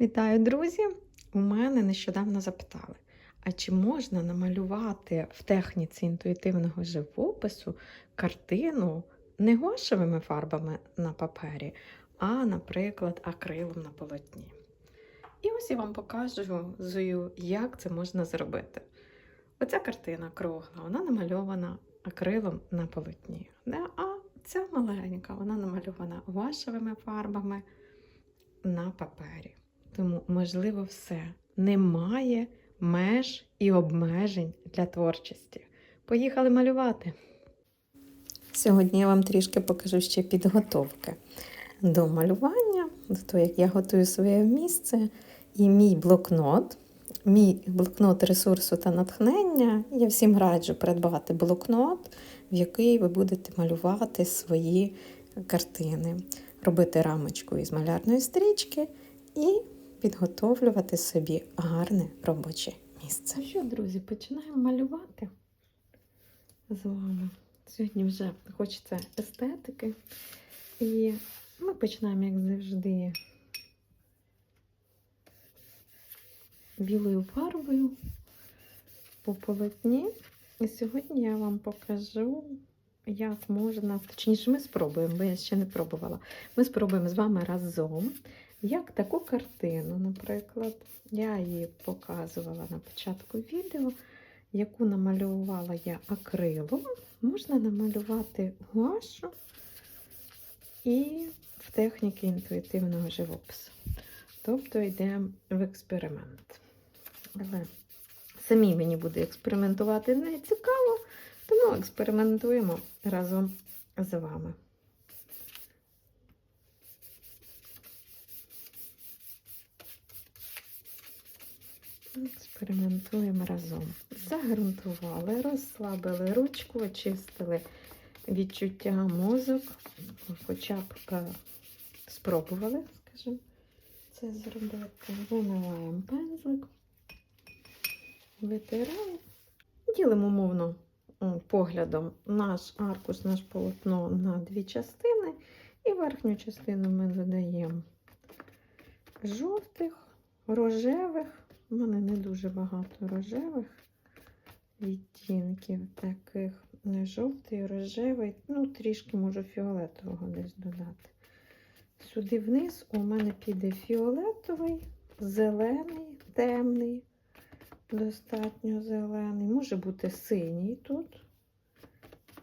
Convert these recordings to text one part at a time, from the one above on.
Вітаю, друзі! У мене нещодавно запитали, а чи можна намалювати в техніці інтуїтивного живопису картину не гуашевими фарбами на папері, а, наприклад, акрилом на полотні. І ось я вам покажу, Зою, як це можна зробити. Оця картина кругла, вона намальована акрилом на полотні. А ця маленька, вона намальована гуашевими фарбами на папері. Тому можливо все. Немає меж і обмежень для творчості. Поїхали малювати. Сьогодні я вам трішки покажу ще підготовки до малювання, до того, як я готую своє місце і мій блокнот. Мій блокнот ресурсу та натхнення. Я всім раджу придбати блокнот, в який ви будете малювати свої картини, робити рамочку із малярної стрічки і підготовлювати собі гарне робоче місце. Ну що, друзі, починаємо малювати з вами. Сьогодні вже хочеться естетики. І ми починаємо, як завжди, білою фарбою по полотні. І сьогодні я вам покажу, як можна, точніше, ми спробуємо, бо я ще не пробувала. Ми спробуємо з вами разом, як таку картину, наприклад, я її показувала на початку відео, яку намалювала я акрилом, можна намалювати гуашу і в техніки інтуїтивного живопису. Тобто йдемо в експеримент. Але самі мені буде експериментувати не цікаво, тому експериментуємо разом з вами. Експериментуємо разом. Загрунтували, розслабили ручку, очистили відчуття мозок, хоча б спробували, скажімо, це зробити. Вимиваємо пензлик, витираємо, ділимо мовно поглядом наш аркуш, наш полотно на дві частини, і верхню частину ми додаємо жовтих, рожевих. У мене не дуже багато рожевих відтінків таких. Не жовтий, рожевий, ну, трішки можу фіолетового десь додати. Сюди вниз у мене піде фіолетовий, зелений, темний, достатньо зелений. Може бути синій тут,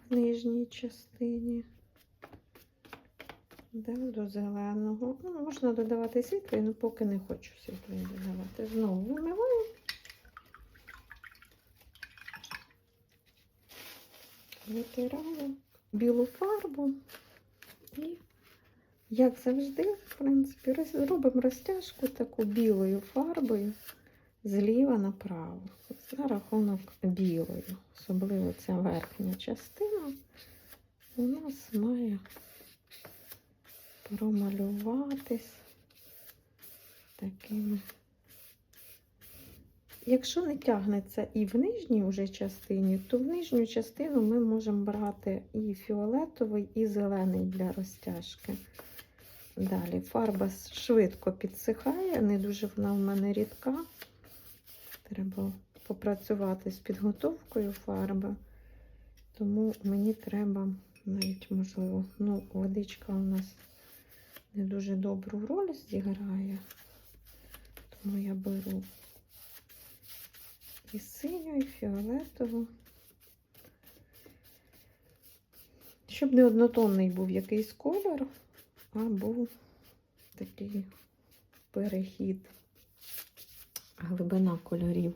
в нижній частині. Да, до зеленого. Ну, можна додавати світлий, але поки не хочу світлий додавати. Знову вимиваю. Витираю білу фарбу і, як завжди, в принципі, робимо розтяжку таку білою фарбою зліва направо. За рахунок білої. Особливо ця верхня частина у нас має промалюватись такими. Якщо не тягнеться і в нижній уже частині, то в нижню частину ми можемо брати і фіолетовий, і зелений для розтяжки. Далі фарба швидко підсихає, не дуже вона в мене рідка. Треба попрацювати з підготовкою фарби, тому мені треба навіть, можливо, ну, водичка у нас не дуже добру роль зіграє, тому я беру і синю, і фіолетову. Щоб не однотонний був якийсь кольор, а був такий перехід, глибина кольорів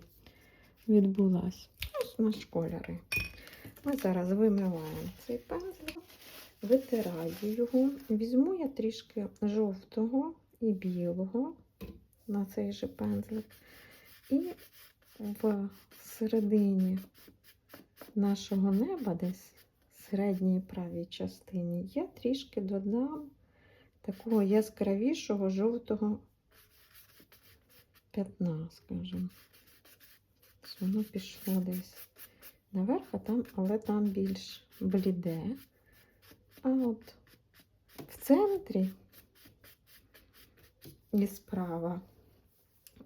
відбулась. Ось наш кольори. Ми зараз вимиваємо цей пензлик, витираю його. Візьму я трішки жовтого і білого на цей же пензлик. І в середині нашого неба, десь в середній правій частині, я трішки додам такого яскравішого жовтого п'ятна, скажімо. Воно пішло десь наверх, а там, але там більш бліде. А от в центрі і справа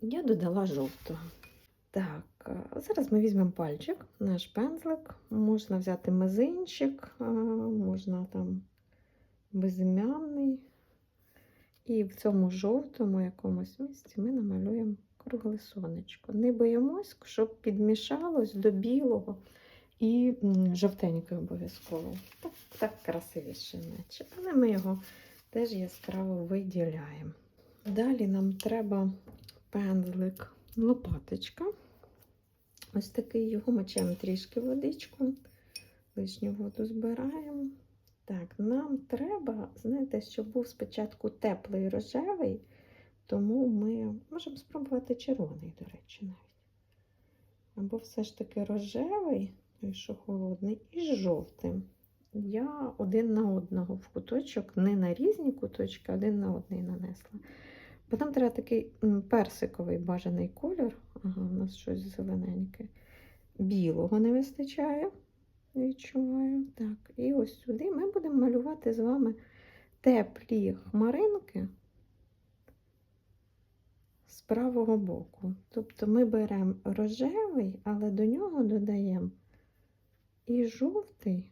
Я додала жовтого. Так, зараз ми візьмемо пальчик, наш пензлик. Можна взяти мизинчик, можна там безім'яний. І в цьому жовтому якомусь місці ми намалюємо кругле сонечко. Не боїмось, щоб підмішалось до білого і м, жовтеньке обов'язково. Так, так красивіше, наче. Але ми його теж яскраво виділяємо. Далі нам треба пензлик, лопаточка. Ось такий його мочемо трішки водичку, лишню воду збираємо. Так, нам треба, знаєте, щоб був спочатку теплий рожевий, тому ми можемо спробувати червоний, до речі, навіть. Або все ж таки рожевий, той, що холодний, і жовтим. Я один на одного в куточок, не на різні куточки, один на одний нанесла. Бо там треба такий персиковий бажаний кольор. Ага, у нас щось зелененьке. Білого не вистачає. Відчуваю. Так, і ось сюди ми будемо малювати з вами теплі хмаринки з правого боку. Тобто ми беремо рожевий, але до нього додаємо і жовтий,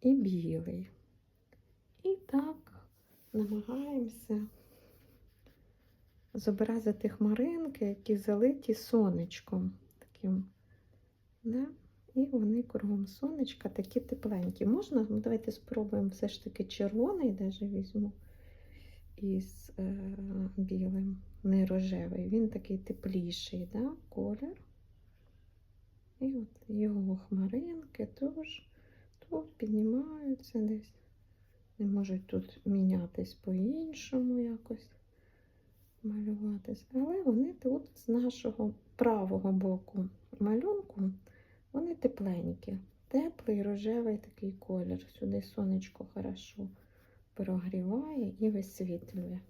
і білий. І так намагаємося зобразити хмаринки, які залиті сонечком таким. Да? І вони кругом сонечка такі тепленькі. Можна? Ну, Давайте спробуємо все ж таки червоний, навіть візьму із е, білим, не рожевий. Він такий тепліший, да? колір. І от його хмаринки теж тут піднімаються десь. Не можуть тут мінятись по-іншому якось малюватись. Але вони тут з нашого правого боку малюнку. Вони тепленькі, теплий рожевий такий колір. Сюди сонечко хорошо прогріває і висвітлює.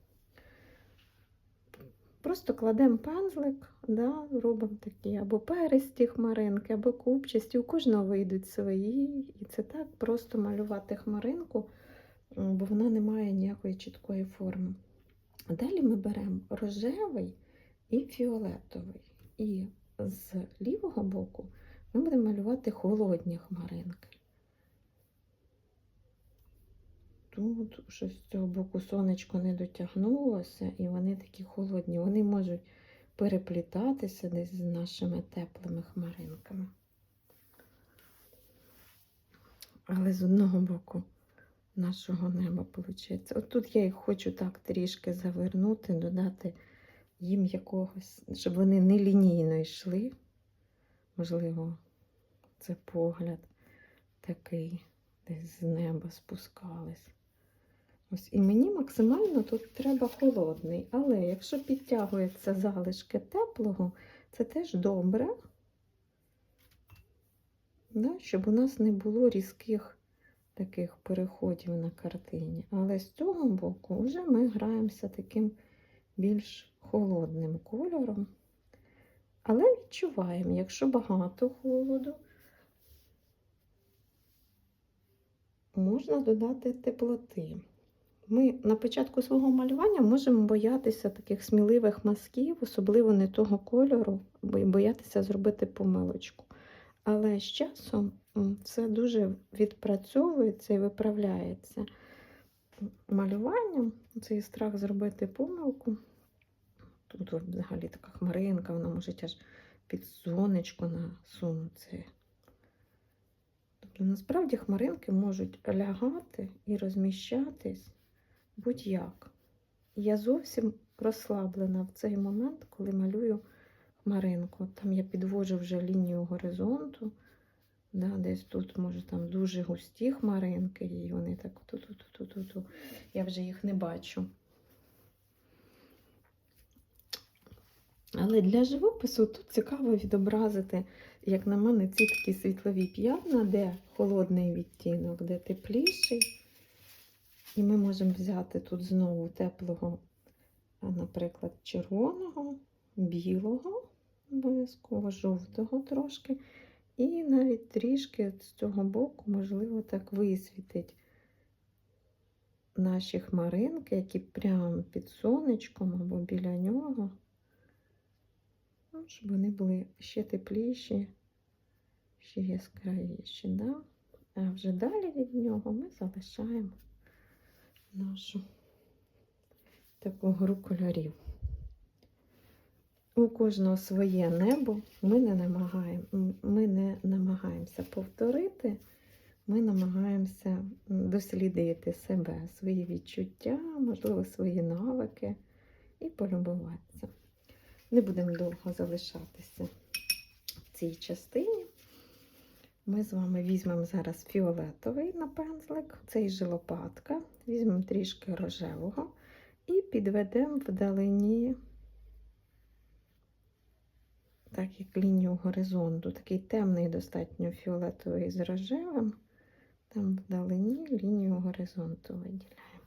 Просто кладемо пензлик, да, робимо такі або перисті хмаринки, або купчасті. У кожного вийдуть свої. І це так просто малювати хмаринку, бо вона не має ніякої чіткої форми. Далі ми беремо рожевий і фіолетовий. І з лівого боку ми будемо малювати холодні хмаринки. Тут щось з цього боку сонечко не дотягнулося, і вони такі холодні. Вони можуть переплітатися десь з нашими теплими хмаринками. Але з одного боку нашого неба виходить. От тут я їх хочу так трішки завернути, додати їм якогось, щоб вони не лінійно йшли. Можливо, це погляд такий, десь з неба спускались. Ось і мені максимально тут треба холодний, але якщо підтягуються залишки теплого, це теж добре, да, щоб у нас не було різких таких переходів на картині. Але з цього боку вже ми граємося таким більш холодним кольором. Але відчуваємо, якщо багато холоду, можна додати теплоти. Ми на початку свого малювання можемо боятися таких сміливих мазків, особливо не того кольору, боятися зробити помилочку. Але з часом це дуже відпрацьовується і виправляється малюванням. Цей страх зробити помилку. Тут взагалі така хмаринка, вона може аж під сонечко насунутися. Тобто, насправді хмаринки можуть лягати і розміщатись будь-як. Я зовсім розслаблена в цей момент, коли малюю хмаринку. Там я підвожу вже лінію горизонту. Да, десь тут, може, там дуже густі хмаринки, і вони так ту-ту-ту-ту-ту. Я вже їх не бачу. Але для живопису тут цікаво відобразити, як на мене, ці такі світлові п'ятна, де холодний відтінок, де тепліший. І ми можемо взяти тут знову теплого, наприклад, червоного, білого, обов'язково жовтого трошки. І навіть трішки з цього боку, можливо, так висвітить наші хмаринки, які прямо під сонечком або біля нього. Ну, щоб вони були ще тепліші, ще яскравіші. Да? А вже далі від нього ми залишаємо нашу таку гру кольорів. У кожного своє небо. Ми не, намагаємо, ми не намагаємося повторити, ми намагаємося дослідити себе, свої відчуття, можливо, свої навики і полюбуватися. Не будемо довго залишатися в цій частині. Ми з вами візьмемо зараз фіолетовий на пензлик, цей же лопатка, візьмемо трішки рожевого і підведемо вдалині, так як лінію горизонту, такий темний достатньо фіолетовий з рожевим, там вдалині лінію горизонту виділяємо.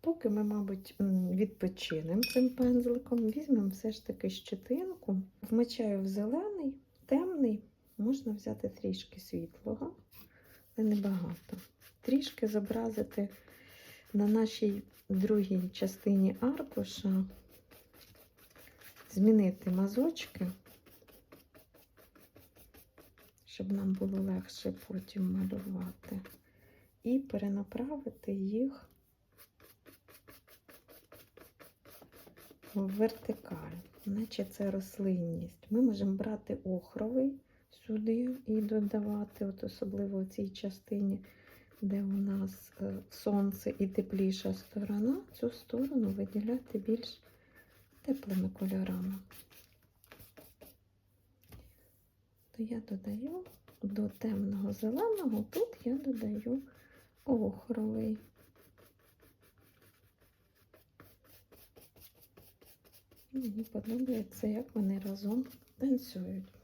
Поки ми, мабуть, відпочинемо цим пензликом, візьмемо все ж таки щетинку, вмочаю в зелений, темний, можна взяти трішки світлого, але небагато. Трішки зобразити на нашій другій частині аркуша, змінити мазочки, щоб нам було легше потім малювати, і перенаправити їх в вертикаль, наче це рослинність. Ми можемо брати охровий сюди і додавати, от особливо в цій частині, де у нас е, сонце і тепліша сторона, цю сторону виділяти більш теплими кольорами. То я додаю до темного зеленого, тут я додаю охровий. Мені подобається, як вони разом танцюють.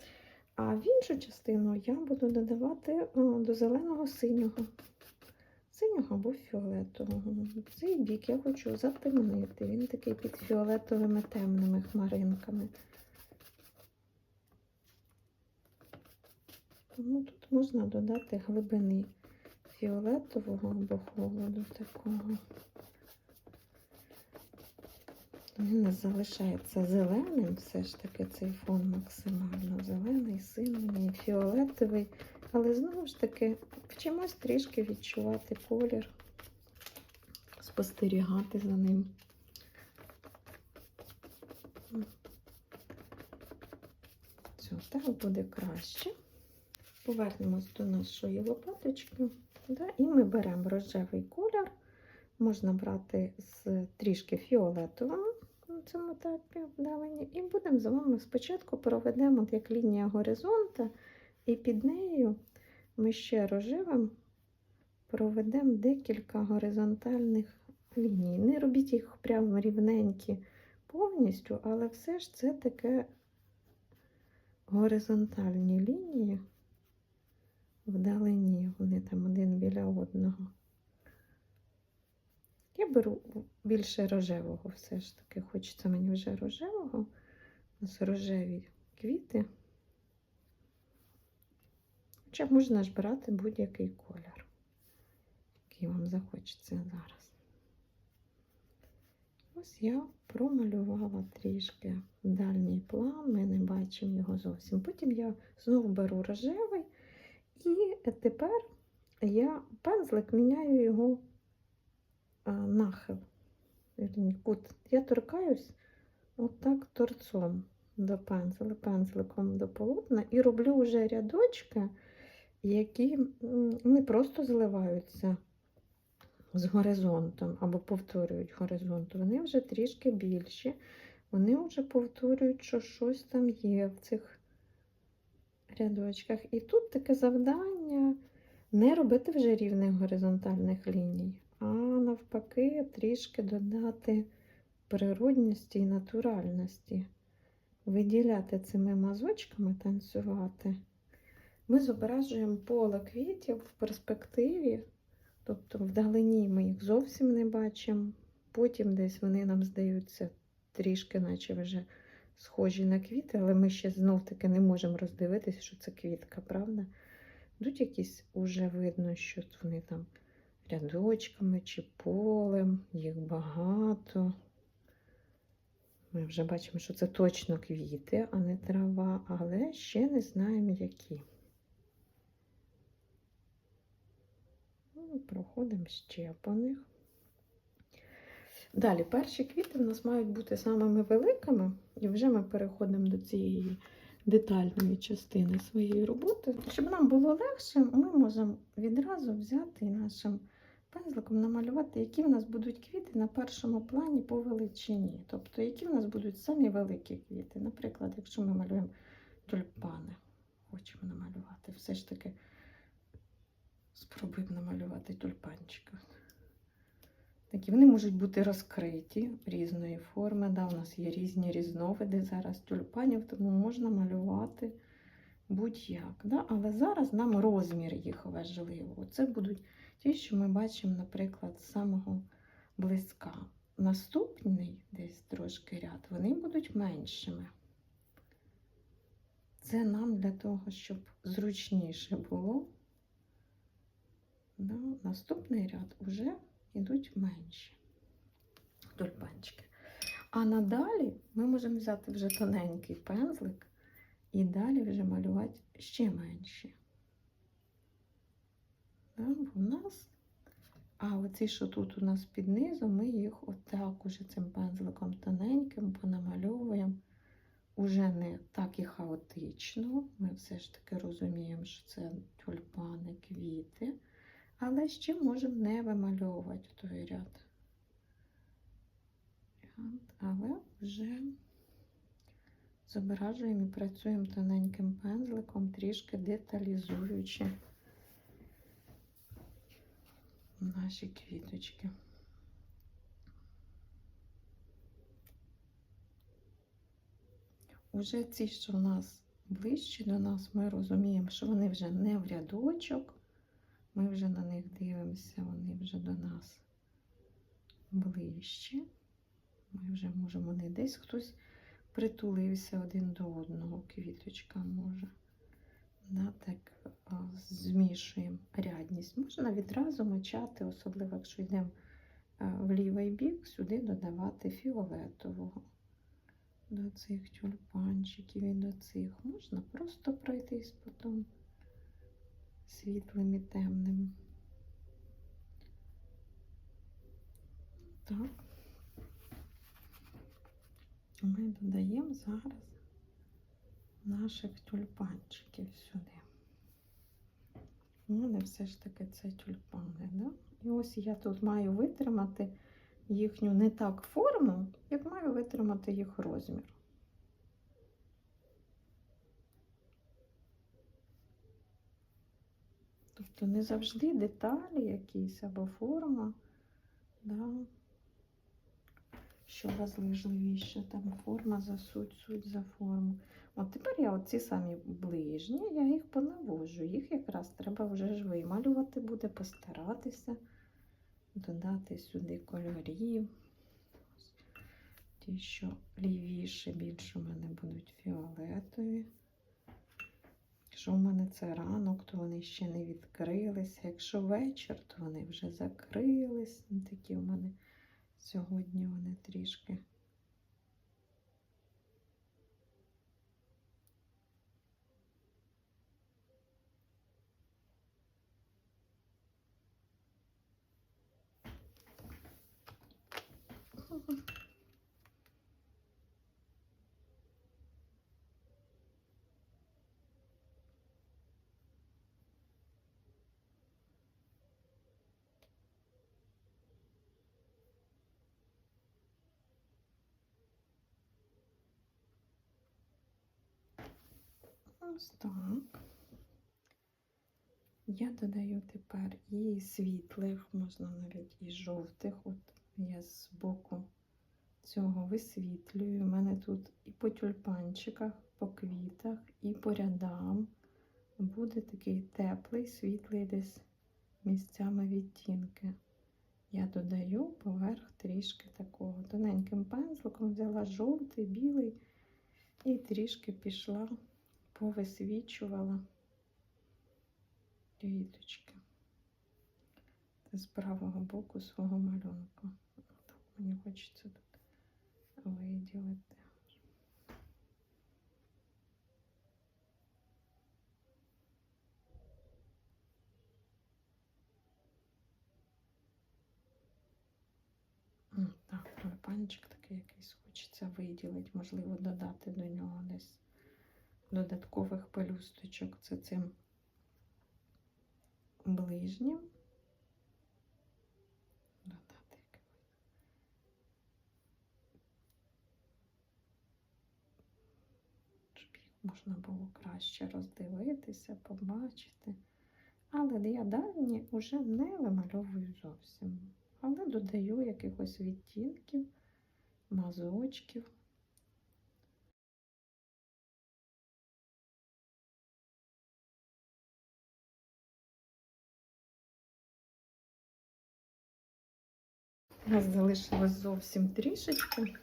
А в іншу частину я буду додавати до зеленого синього. Синього або фіолетового. Цей бік я хочу затемнити. Він такий під фіолетовими темними хмаринками. Тому тут можна додати глибини фіолетового або холоду такого. Він залишається зеленим, все ж таки цей фон максимально зелений, синій, фіолетовий. Але знову ж таки вчимось трішки відчувати колір, спостерігати за ним. Все, так буде краще. Повернемось до нашої лопаточки. Да, і ми беремо рожевий колір. Можна брати з трішки фіолетовим цьому етапі вдавання. І будемо з вами спочатку проведемо як лінія горизонта, і під нею ми ще рожевим проведемо декілька горизонтальних ліній. Не робіть їх прямо рівненькі повністю, але все ж це таке горизонтальні лінії вдалині, вони там один біля одного. Я беру більше рожевого, все ж таки, хочеться мені вже рожевого. У нас рожеві квіти. Хоча можна ж брати будь-який колір, який вам захочеться зараз. Ось я промалювала трішки дальній план, ми не бачимо його зовсім. Потім я знову беру рожевий, і тепер я пензлик міняю його нахил. кут. Я торкаюсь отак торцом до пензля, пензликом до полотна і роблю вже рядочки, які не просто зливаються з горизонтом або повторюють горизонт. Вони вже трішки більші. Вони вже повторюють, що щось там є в цих рядочках. І тут таке завдання не робити вже рівних горизонтальних ліній, а навпаки, трішки додати природності і натуральності, виділяти цими мазочками, танцювати. Ми зображуємо поле квітів в перспективі, тобто вдалині ми їх зовсім не бачимо, потім десь вони нам здаються трішки, наче вже схожі на квіти, але ми ще знов-таки не можемо роздивитися, що це квітка, правда? Тут якісь уже видно, що вони там рядочками чи полем, їх багато. Ми вже бачимо, що це точно квіти, а не трава, але ще не знаємо, які. Ну, Проходимо ще по них. Далі, перші квіти в нас мають бути самими великими, і вже ми переходимо до цієї детальної частини своєї роботи. Щоб нам було легше, ми можемо відразу взяти нашим пензликом намалювати, які в нас будуть квіти на першому плані по величині. Тобто, які в нас будуть самі великі квіти. Наприклад, якщо ми малюємо тюльпани, хочемо намалювати, все ж таки спробуємо намалювати тюльпанчика. Такі вони можуть бути розкриті різної форми. Да, у нас є різні різновиди зараз тюльпанів, тому можна малювати будь-як. Да? Але зараз нам розмір їх важливо. Це будуть ті, що ми бачимо, наприклад, з самого близька. Наступний десь трошки ряд, вони будуть меншими. Це нам для того, щоб зручніше було. Да? Наступний ряд вже йдуть менші тюльпанчики. А надалі ми можемо взяти вже тоненький пензлик і далі вже малювати ще менші. Бо нас, а оці, що тут у нас під низом, ми їх отак уже цим пензликом тоненьким понамальовуємо. Уже не так і хаотично. Ми все ж таки розуміємо, що це тюльпани, квіти. Але ще можемо не вимальовувати той. Ряд, Але вже зображуємо і працюємо тоненьким пензликом, трішки деталізуючи наші квіточки. Уже ці, що в нас ближче до нас, ми розуміємо, що вони вже не в рядочок. Ми вже на них дивимося, вони вже до нас ближче. Ми вже можемо не десь хтось притулився один до одного, квіточка може. Да, так змішуємо рядність. Можна відразу мочати, особливо, якщо йдемо в лівий бік, сюди додавати фіолетового до цих тюльпанчиків і до цих. Можна просто пройтись потім світлим і темним. Так. Ми додаємо зараз наших тюльпанчиків сюди. У мене все ж таки це тюльпани. Да? І ось я тут маю витримати їхню не так форму, як маю витримати їх розмір. Тобто не завжди деталі якісь або форма, да, що важливіше, там форма за суть, суть за форму. От тепер я оці самі ближні, я їх понавожу. Їх якраз треба вже ж вималювати буде, постаратися, додати сюди кольорів. Ті, що лівіше, більше у мене будуть фіолетові. Якщо в мене це ранок, то вони ще не відкрилися. Якщо вечір, то вони вже закрились. Такі у мене сьогодні вони трішки. Ось так. Я додаю тепер і світлих, можна навіть і жовтих. От я з боку цього висвітлюю. У мене тут і по тюльпанчиках, по квітах, і по рядам буде такий теплий, світлий десь місцями відтінки. Я додаю поверх трішки такого. Тоненьким пензликом взяла жовтий, білий і трішки пішла повисвічувала квіточки з правого боку свого малюнку. Так мені хочеться тут виділити. Так, тюльпанчик такий якийсь хочеться виділити, можливо, додати до нього десь додаткових пелюсточок. Це цим ближнім. Можна було краще роздивитися, побачити. Але я дальні вже не вимальовую зовсім. Але додаю якихось відтінків, мазочків. У нас залишилось зовсім трішечки.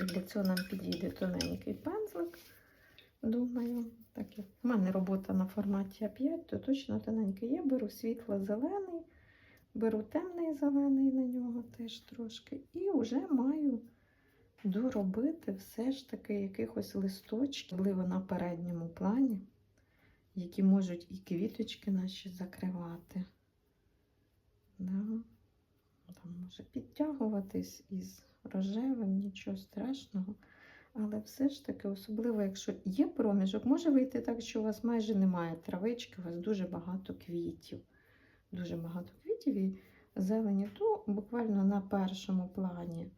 Для цього нам підійде тоненький пензлик. Думаю, так як в мене робота на форматі А5, то точно тоненький. Я беру світло-зелений, беру темний зелений на нього теж трошки. І вже маю доробити все ж таки якихось листочків, можливо, на передньому плані, які можуть і квіточки наші закривати. Да. Там може підтягуватись із рожевим, нічого страшного. Але все ж таки, особливо, якщо є проміжок, може вийти так, що у вас майже немає травички, у вас дуже багато квітів. Дуже багато квітів і зелені, то буквально на першому плані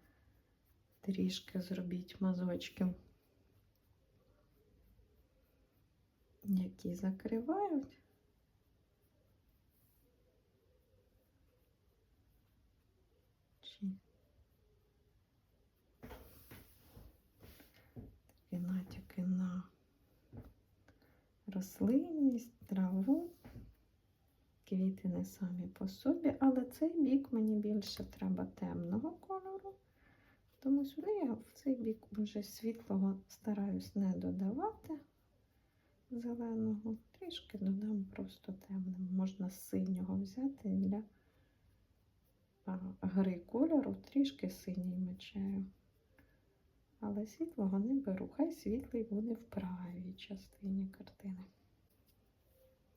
трішки зробіть мазочки, які закривають. Такі натяки на рослинність, траву. Квіти не самі по собі, але цей бік мені більше треба темного кольору. Тому сюди я в цей бік вже світлого стараюсь не додавати зеленого. Трішки додам просто темним. Можна синього взяти для гри кольору, трішки синій мечею. Але світлого не беру. Хай світлий буде в правій частині картини.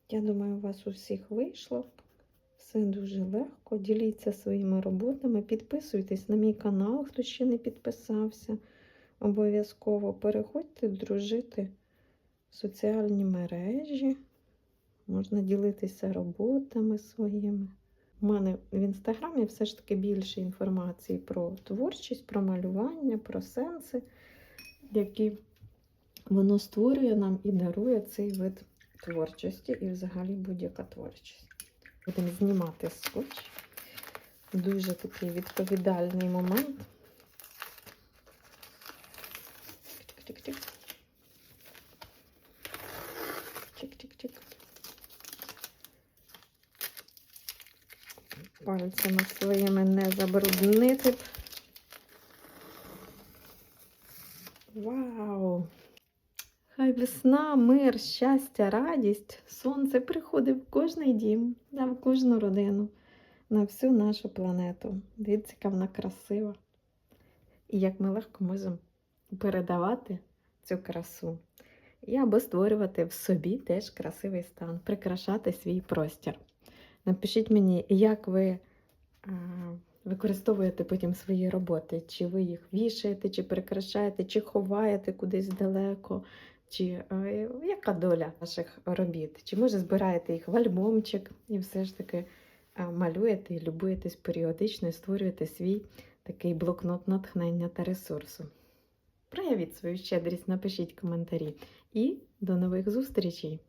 Я думаю, у вас у всіх вийшло. Все дуже легко. Діліться своїми роботами. Підписуйтесь на мій канал, хто ще не підписався. Обов'язково переходьте дружити в соціальні мережі. Можна ділитися роботами своїми. У мене в інстаграмі все ж таки більше інформації про творчість, про малювання, про сенси, які воно створює нам і дарує цей вид творчості і взагалі будь-яка творчість. Будемо знімати скотч. Дуже такий відповідальний момент. Тик-тик-тик. Пальцями своїми не забруднити. Вау! Хай весна, мир, щастя, радість, сонце приходить в кожний дім, да, в кожну родину, на всю нашу планету. Дивіться, яка вона красива. І як ми легко можемо передавати цю красу. І або створювати в собі теж красивий стан, прикрашати свій простір. Напишіть мені, як ви а, використовуєте потім свої роботи, чи ви їх вішаєте, чи прикрашаєте, чи ховаєте кудись далеко, чи е, яка доля ваших робіт? Чи може збираєте їх в альбомчик і все ж таки е, малюєте і любуєтесь періодично і створюєте свій такий блокнот натхнення та ресурсу. Проявіть свою щедрість, напишіть коментарі. І до нових зустрічей!